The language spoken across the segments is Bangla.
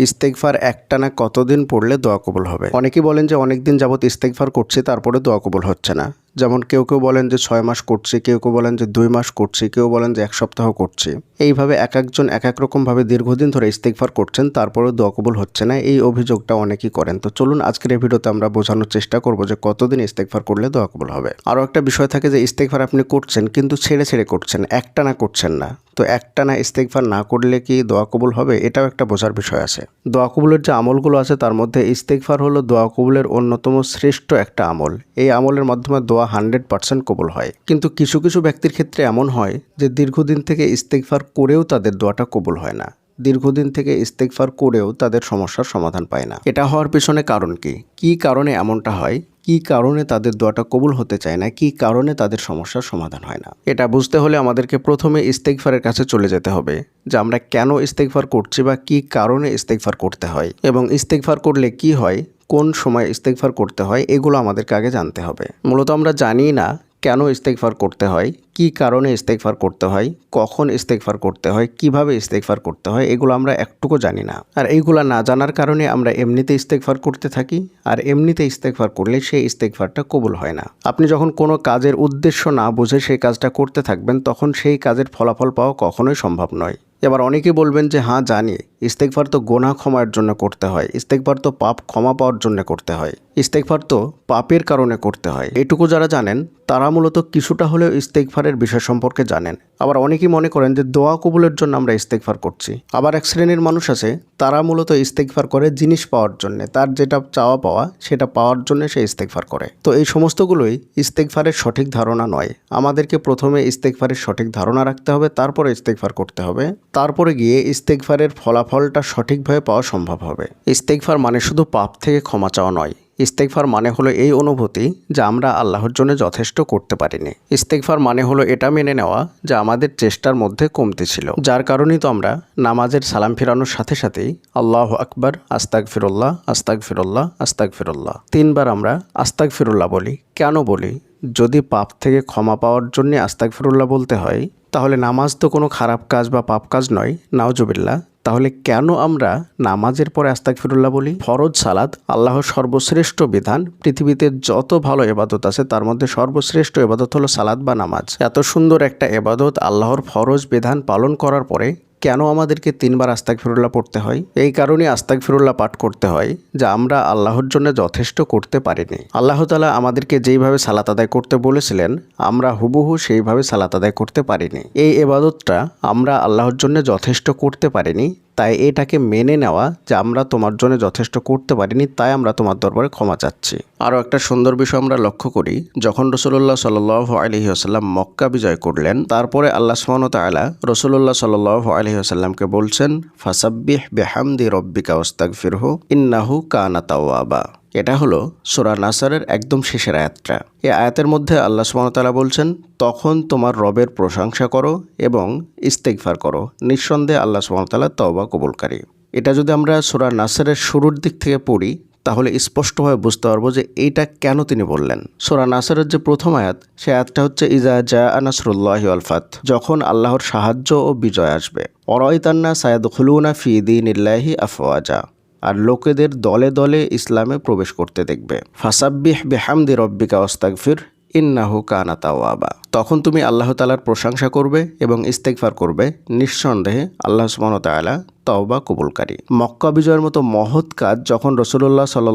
ইস্তেকফার একটানা কতদিন পড়লে দোয়া কবুল হবে? অনেকেই বলেন যে অনেক দিন যাবত ইস্তেকফার করছে, তারপরে দোয়া কবুল হচ্ছে না। যেমন কেউ কেউ বলেন যে ছয় মাস করছি, কেউ কেউ বলেন যে দুই মাস করছি, কেউ বলেন যে এক সপ্তাহ করছি। এইভাবে এক একজন এক এক রকমভাবে দীর্ঘদিন ধরে ইস্তেকফার করছেন, তারপরেও দোয়া কবুল হচ্ছে না। এই অভিযোগটা অনেকেই করেন। তো চলুন আজকের এই ভিডিওতে আমরা বোঝানোর চেষ্টা করব যে কতদিন ইস্তেকফার করলে দোয়া কবুল হবে। আরও একটা বিষয় থাকে যে ইস্তেকফার আপনি করছেন কিন্তু ছেড়ে ছেড়ে করছেন, একটানা করছেন না। তো একটানা ইস্তেকফার না করলে কি দোয়া কবুল হবে? এটাও একটা বোঝার বিষয় আছে। দোয়া কবুলের যে আমলগুলো আছে তার মধ্যে ইস্তেকফার হলো দোয়া কবুলের অন্যতম শ্রেষ্ঠ একটা আমল। এই আমলের মাধ্যমে দোয়া হান্ড্রেড পার্সেন্ট কবল হয়। কিন্তু কিছু কিছু ব্যক্তির ক্ষেত্রে এমন হয় যে দীর্ঘদিন থেকে ইস্তেকফার করেও তাদের দোয়াটা কবল হয় না। দীর্ঘদিন থেকে ইস্তেকফার করেও তাদের সমস্যার সমাধান পায় না। এটা হওয়ার পেছনে কারণ কি? কি কারণে এমনটা হয়? কী কারণে তাদের দোয়াটা কবুল হতে চায় না, কি কারণে তাদের সমস্যার সমাধান হয় না? এটা বুঝতে হলে আমাদেরকে প্রথমে ইস্তেকফারের কাছে চলে যেতে হবে যে আমরা কেন ইস্তেকফার করছি বা কি কারণে ইস্তেকফার করতে হয় এবং ইস্তেকফার করলে কি হয়, কোন সময় ইস্তেকফার করতে হয়, এগুলো আমাদেরকে আগে জানতে হবে। মূলত আমরা জানি না কেন ইস্তেকফার করতে হয়? কি কারণে ইস্তেকফার করতে হয়? কখন ইস্তেকফার করতে হয়? কীভাবে ইস্তেকফার করতে হয়? এগুলো আমরা একটুকু জানি না। আর এইগুলো না জানার কারণে আমরা এমনিতে ইস্তেকফার করতে থাকি, আর এমনিতে ইস্তেকফার করলে সেই ইস্তেকফারটা কবুল হয় না। আপনি যখন কোনো কাজের উদ্দেশ্য না বুঝে সেই কাজটা করতে থাকবেন, তখন সেই কাজের ফলাফল পাওয়া কখনোই সম্ভব নয়। এবার অনেকে বলবেন যে হ্যাঁ জানি। ইস্তেকফার তো গোনা ক্ষমার জন্য করতে হয় ইস্তেকফার তো পাপ ক্ষমা পাওয়ার জন্য করতে হয় ইস্তেকফার তো পাপের কারণে করতে হয়। এটুকু যারা জানেন, তারা মূলত কিছুটা হলেও ইস্তেকফারের বিষয় সম্পর্কে জানেন। আবার অনেকেই মনে করেন যে দোয়া কবুলের জন্য আমরা ইস্তেকফার করছি। আবার এক শ্রেণির মানুষ আছে, তারা মূলত ইস্তেকফার করে জিনিস পাওয়ার জন্য, তার যেটা চাওয়া পাওয়া, সেটা পাওয়ার জন্য সে ইস্তেকফার করে। তো এই সমস্তগুলোই ইস্তেকফারের সঠিক ধারণা নয়। আমাদেরকে প্রথমে ইস্তেকফারের সঠিক ধারণা রাখতে হবে, তারপরে ইস্তেকফার করতে হবে। তারপরে গিয়ে ইস্তেকফারের ফলাফলটা সঠিকভাবে পাওয়া সম্ভব হবে। ইস্তেকফার মানে শুধু পাপ থেকে ক্ষমা চাওয়া নয়। ইস্তেকফার মানে হলো এই অনুভূতি যা আমরা আল্লাহর জন্য যথেষ্ট করতে পারিনি। ইস্তেকফার মানে হলো এটা মেনে নেওয়া যা আমাদের চেষ্টার মধ্যে কমতি ছিল। যার কারণেই তো আমরা নামাজের সালাম ফেরানোর সাথে সাথেই আল্লাহ আকবর আস্তাক ফিরুল্লাহ আস্তাক ফিরুল্লাহ আস্তাক ফিরুল্লাহ তিনবার আমরা আস্তাক ফিরুল্লাহ বলি। কেন বলি? যদি পাপ থেকে ক্ষমা পাওয়ার জন্য আস্তাক ফিরুল্লাহ বলতে হয়, তাহলে নামাজ তো কোনো খারাপ কাজ বা পাপ কাজ নয়। নাওজবিল্লা তাহলে কেন আমরা নামাজের পরে আস্তাক ফিরুল্লাহ বলি? ফরজ সালাদ আল্লাহর সর্বশ্রেষ্ঠ বিধান। পৃথিবীতে যত ভালো এবাদত আছে, তার মধ্যে সর্বশ্রেষ্ঠ এবাদত হলো সালাদ বা নামাজ। এত সুন্দর একটা এবাদত আল্লাহর ফরজ বিধান পালন করার পরে কেন আমাদেরকে তিনবার আস্তাক ফিরুল্লাহ পড়তে হয়? এই কারণে আস্তাক ফিরুল্লাহ পাঠ করতে হয় যা আমরা আল্লাহর জন্য যথেষ্ট করতে পারিনি। আল্লাহ তালা আমাদেরকে যেইভাবে সালাত আদায় করতে বলেছিলেন, আমরা হুবহু সেইভাবে সালাত আদায় করতে পারিনি। এই এবাদতটা আমরা আল্লাহর জন্য যথেষ্ট করতে পারিনি তাই এটাকে মেনে নেওয়া যে আমরা তোমার জন্য যথেষ্ট করতে পারিনি, তাই আমরা তোমার দরবারে ক্ষমা চাচ্ছি। আরও একটা সুন্দর বিষয় আমরা লক্ষ্য করি, যখন রসুল্লাহ সাল আলহি আসাল্লাম মক্কা বিজয় করলেন, তারপরে আল্লাহ সুমন তালা রসুল্লাহ সাল আলহি আসাল্লামকে বলছেন, ফাসাব্বিহ বেহামদি রব্বিকা ওস্তাক ফিরহু ইন্নাহু কানা তাওয়াবা। এটা হলো সোরা নাসারের একদম শেষের আয়াতটা। এই আয়াতের মধ্যে আল্লাহ সুমতালা বলছেন, তখন তোমার রবের প্রশংসা করো এবং ইস্তেকফার করো। নিঃসন্দেহে আল্লাহ সুমতালা তওবা কবুলকারী। এটা যদি আমরা সোরা নাসারের শুরুর দিক থেকে পড়ি, তাহলে স্পষ্টভাবে বুঝতে পারব যে এইটা কেন তিনি বললেন। সোরা নাসারের যে প্রথম আয়াত সে আয়াতটা হচ্ছে, ইজা জা আনাসরুল্লাহ আলফাত যখন আল্লাহর সাহায্য ও বিজয় আসবে। অরয়তান্না সায়াদ খুলুনা ফি দিন ইল্লাহি আফওয়াজা। আর লোকেদের দলে দলে ইসলামে প্রবেশ করতে দেখবে। ফাসাব্বিহ বেহামদি রব্বিকা ওস্তাকফির ইন্নাহু কানা তাওয়াবা। তখন তুমি আল্লাহ তালার প্রশংসা করবে এবং ইস্তেকফার করবে। নিঃসন্দেহে আল্লাহ সুমনতালা তওবা কবুলকারী। মক্কা বিজয়ের মতো মহৎ কাজ যখন রসুল্লাহ সাল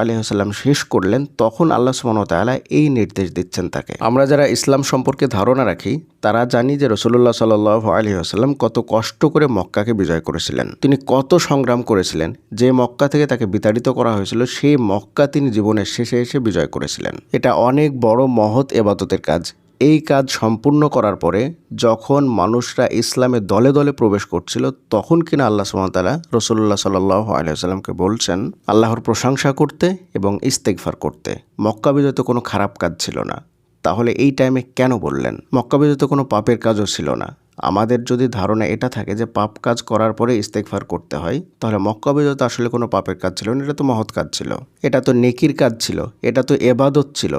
আলী আসাল্লাম শেষ করলেন, তখন আল্লাহ সুবহান তাআলা এই নির্দেশ দিচ্ছেন তাকে। আমরা যারা ইসলাম সম্পর্কে ধারণা রাখি, তারা জানি যে রসুল্লাহ সাল আলী আসাল্লাম কত কষ্ট করে মক্কাকে বিজয় করেছিলেন। তিনি কত সংগ্রাম করেছিলেন, যে মক্কা থেকে তাকে বিতাড়িত করা হয়েছিল, সেই মক্কা তিনি জীবনের শেষে এসে বিজয় করেছিলেন। এটা অনেক বড় মহৎ এবাদতের কাজ। এই কাজ সম্পূর্ণ করার পরে যখন মানুষরা ইসলামে দলে দলে প্রবেশ করছিল, তখন কিনা আল্লাহ সুমতালা রসুল্লাহ সাল্লাহ আলিয়াল্লামকে বলছেন, আল্লাহর প্রশংসা করতে এবং ইস্তেকফার করতে। মক্কা বিজয় তো কোনো খারাপ কাজ ছিল না। তাহলে এই টাইমে কেন বললেন? মক্কা বিজয় তো কোনো পাপের কাজও ছিল না। আমাদের যদি ধারণা এটা থাকে যে পাপ কাজ করার পরে ইস্তেকফার করতে হয়, তাহলে মক্কা বিজয় তো আসলে কোনো পাপের কাজ ছিল না, এটা তো মহৎ কাজ ছিল। এটা তো নেকির কাজ ছিল। এটা তো এবাদত ছিল।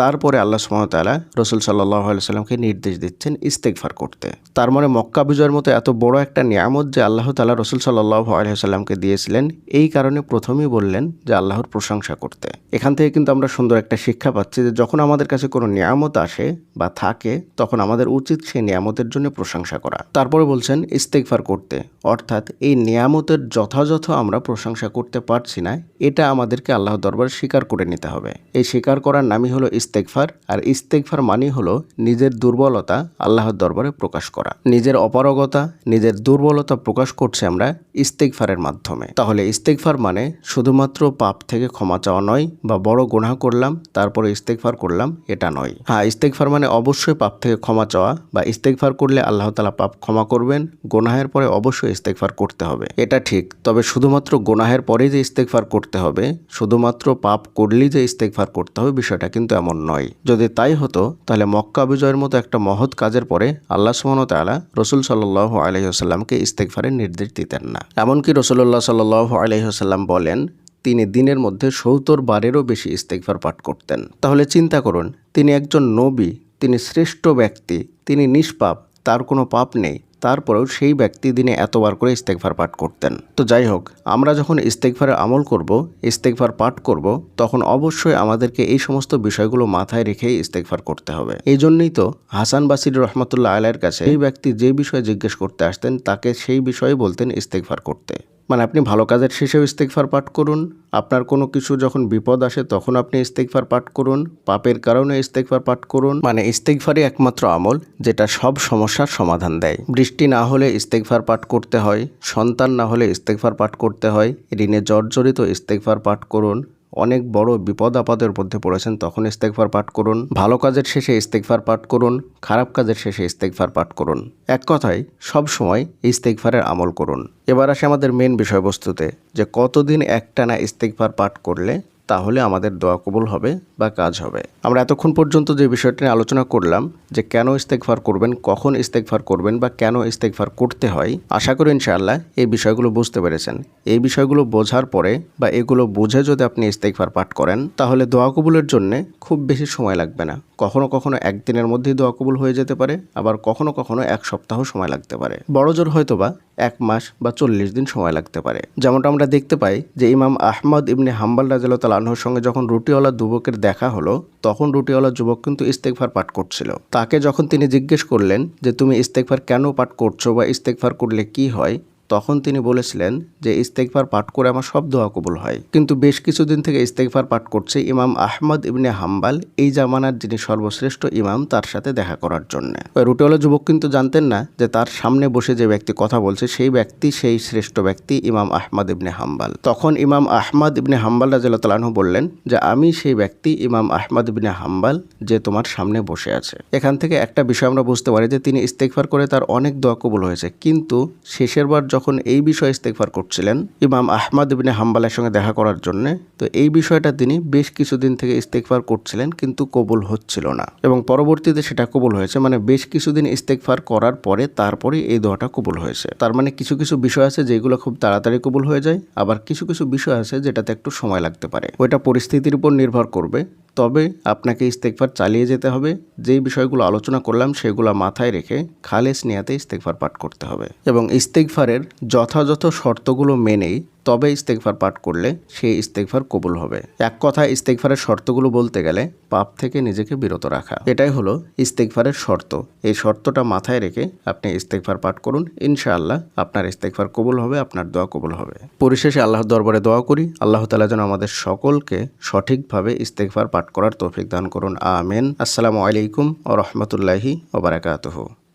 তারপরে আল্লাহ সুমতালা রসুল সাল্লাহ সাল্লামকে নির্দেশ দিচ্ছেন ইস্তেকফার করতে। তার মানে মক্কা বিজয়ের মতো এত বড় একটা নিয়ামত যে আল্লাহ তালা রসুল সাল্লাহ আলহিহাল্লামকে দিয়েছিলেন, এই কারণে প্রথমেই বললেন যে আল্লাহর প্রশংসা করতে। এখান থেকে কিন্তু আমরা সুন্দর একটা শিক্ষা পাচ্ছি যে যখন আমাদের কাছে কোনো নিয়ামত আসে বা থাকে, তখন আমাদের উচিত সেই নিয়ামতের জন্য প্রশংসা করা। তারপরে বলছেন ইস্তেকফার করতে, অর্থাৎ এই নিয়ামতের যথাযথ আমরা প্রশংসা করতে পারছি না, এটা আমাদেরকে আল্লাহ দরবার স্বীকার করে নিতে হবে। এই স্বীকার করার নামই হলো ইস্তেকফার আর ইস্তেকফার মানেই হলো নিজের দুর্বলতা আল্লাহর দরবারে প্রকাশ করা। নিজের অপারগতা, নিজের দুর্বলতা প্রকাশ করছে আমরা ইস্তেকফারের মাধ্যমে। তাহলে ইস্তেকফার মানে শুধুমাত্র পাপ থেকে ক্ষমা চাওয়া নয়, বা বড় গুনাহ করলাম, তারপরে ইস্তেকফার করলাম, এটা নয়। হ্যাঁ ইস্তেকফার মানে অবশ্যই পাপ থেকে ক্ষমা চাওয়া, বা ইস্তেকফার করলে আল্লাহ তালা পাপ ক্ষমা করবেন, গোনাহের পরে অবশ্যই ইস্তেকফার করতে হবে। এটা ঠিক, তবে শুধুমাত্র গোনাহের পরেই যে ইস্তেকফার করতে হবে, শুধুমাত্র পাপ করলেই যে ইস্তেকফার করতে হবে, বিষয়টা কিন্তু এমন নয়। যদি তাই হতো, তাহলে মক্কা বিজয়ের মতো একটা মহৎ কাজের পরে আল্লাহ সুমন তালা রসুল সাল্লাহ আলহিহাস্লামকে ইস্তেকফারের নির্দেশ দিতেন না। এমনকি রসুল্লাহ সাল্লাহ আলহিহাস্লাম বলেন, তিনি দিনের মধ্যে সত্তর বারেরও বেশি ইস্তেকফার পাঠ করতেন। তাহলে চিন্তা করুন, তিনি একজন নবী, তিনি শ্রেষ্ঠ ব্যক্তি, তিনি নিষ্পাপ, তার কোনো পাপ নেই। তারপরেও সেই ব্যক্তি দিনে এতবার করে ইস্তেকভার পাঠ করতেন। তো যাই হোক, আমরা যখন ইস্তেকভারের আমল করব ইস্তেকভার পাঠ করব, তখন অবশ্যই আমাদেরকে এই সমস্ত বিষয়গুলো মাথায় রেখেই ইস্তেকভার করতে হবে। এই জন্যই তো হাসান বাসির রহমতুল্লাহ আলাইয়ের কাছে এই ব্যক্তি যে বিষয়ে জিজ্ঞেস করতে আসতেন, তাকে সেই বিষয়ে বলতেন ইস্তেকভার করতে। মানে আপনি ভালো কাজের শেষেও ইস্তেকফার পাঠ করুন। আপনার কোনো কিছু যখন বিপদ আসে, তখন আপনি ইস্তেকফার পাঠ করুন। পাপের কারণে ইস্তেকফার পাঠ করুন। মানে ইস্তেকফারই একমাত্র আমল, যেটা সব সমস্যার সমাধান দেয়। বৃষ্টি না হলে ইস্তেকফার পাঠ করতে হয়। সন্তান না হলে ইস্তেকফার পাঠ করতে হয়। ঋণে জর্জরিত ইস্তেকফার পাঠ করুন। অনেক বড় বিপদ আপদের মধ্যে পড়েছেন, তখন ইস্তেকফার পাঠ করুন। ভালো কাজের শেষে ইস্তেকফার পাঠ করুন, খারাপ কাজের শেষে ইস্তেকফার পাঠ করুন। এক কথায়, সব সময় ইস্তেকফারের আমল করুন। এবার আসে আমাদের মেন বিষয়বস্তুতে, যে কতদিন একটানা ইস্তেকফার পাঠ করলে তাহলে আমাদের দোয়া কবুল হবে বা কাজ হবে। আমরা এতক্ষণ পর্যন্ত যে বিষয়টি নিয়ে আলোচনা করলাম, যে কেন ইস্তেকফার করবেন, কখন ইস্তেকফার করবেন বা কেন ইস্তেকফার করতে হয়, আশা করি ইনশাআল্লাহ এই বিষয়গুলো বুঝতে পেরেছেন। এই বিষয়গুলো বোঝার পরে বা এগুলো বুঝে যদি আপনি ইস্তেকফার পাঠ করেন, তাহলে দোয়া কবুলের জন্য খুব বেশি সময় লাগবে না। কখনো কখনো একদিনের মধ্যেই দোয়া কবুল হয়ে যেতে পারে, আবার কখনো কখনো এক সপ্তাহ সময় লাগতে পারে। বড় জোর হয়তো বা এক মাস বা চল্লিশ দিন সময় লাগতে পারে। যেমনটা আমরা দেখতে পাই যে ইমাম আহমদ ইবনে হাম্বাল রাজাল আনহর সঙ্গে যখন রুটিওয়ালা যুবকের দেখা হলো, তখন রুটিওয়ালা যুবক কিন্তু ইস্তেকফার পাঠ করছিল। তাকে যখন তিনি জিজ্ঞেস করলেন যে, তুমি ইস্তেকফার কেন পাঠ করছ বা ইস্তেকফার করলে কি হয়? তখন তিনি বলেছিলেন যে ইস্তেকফার পাঠ করে আমার সব দোয়া কবুল হয়। কিন্তু বেশ কিছুদিন থেকে ইস্তেকফার পাঠ করছে ইমাম আহমদ ইবনে হাম্বাল, এই জামানার যিনি সর্বশ্রেষ্ঠ ইমাম, তার সাথে দেখা করার জন্য। রুটিওয়ালা যুবক কিন্তু জানতেন না যে, তার সামনে বসে যে ব্যক্তি কথা বলছে, সেই ব্যক্তি সেই শ্রেষ্ঠ ব্যক্তি ইমাম আহমদ ইবনে হাম্বাল। তখন ইমাম আহমদ ইবনে হাম্বাল রাজু বললেন যে, আমি সেই ব্যক্তি ইমাম আহমদ ইবনে হাম্বাল যে তোমার সামনে বসে আছে। এখান থেকে একটা বিষয় আমরা বুঝতে পারি যে, তিনি ইস্তেকফার করে তার অনেক দোয়া কবুল হয়েছে। কিন্তু শেষের বার যখন এই বিষয়ে ইস্তেকফার করছিলেন, ইমাম আহমদ ইবিনে হাম্বালের সঙ্গে দেখা করার জন্য, তো এই বিষয়টা তিনি বেশ কিছুদিন থেকে ইস্তেকফার করছিলেন, কিন্তু কবুল হচ্ছিল না। এবং পরবর্তীতে সেটা কবুল হয়েছে মানে বেশ কিছুদিন ইস্তেকফার করার পরে তারপরে এই দোয়াটা কবুল হয়েছে। তার মানে কিছু কিছু বিষয় আছে যেগুলো খুব তাড়াতাড়ি কবুল হয়ে যায়, আবার কিছু কিছু বিষয় আছে যেটাতে একটু সময় লাগতে পারে। ওইটা পরিস্থিতির উপর নির্ভর করবে, তবে আপনাকে ইস্তেকফার চালিয়ে যেতে হবে। যেই বিষয়গুলো আলোচনা করলাম, সেগুলো মাথায় রেখে খালেস নিয়াতে ইস্তেকফার পাঠ করতে হবে। এবং ইস্তেকফারের যথাযথ শর্তগুলো মেনেই তবে ইস্তেকফার পাঠ করলে সেই ইস্তেকফার কবুল হবে। এক কথায় ইস্তেকফারের শর্তগুলো বলতে গেলে পাপ থেকে নিজেকে বিরত রাখা। এটাই হলো ইস্তেকফারের শর্ত। এই শর্তটা মাথায় রেখে আপনি ইস্তেকফার পাঠ করুন। ইনশাআল্লাহ আপনার ইস্তেকফার কবুল হবে, আপনার দোয়া কবুল হবে। পরিশেষে আল্লাহর দরবারে দোয়া করি। আল্লাহ তালা যেন আমাদের সকলকে সঠিকভাবে ইস্তেকফার পাঠ করার তৌফিক দান করুন। আমেন। আসসালামু আলাইকুম ও রহমতুল্লাহি ওবরাকাতহ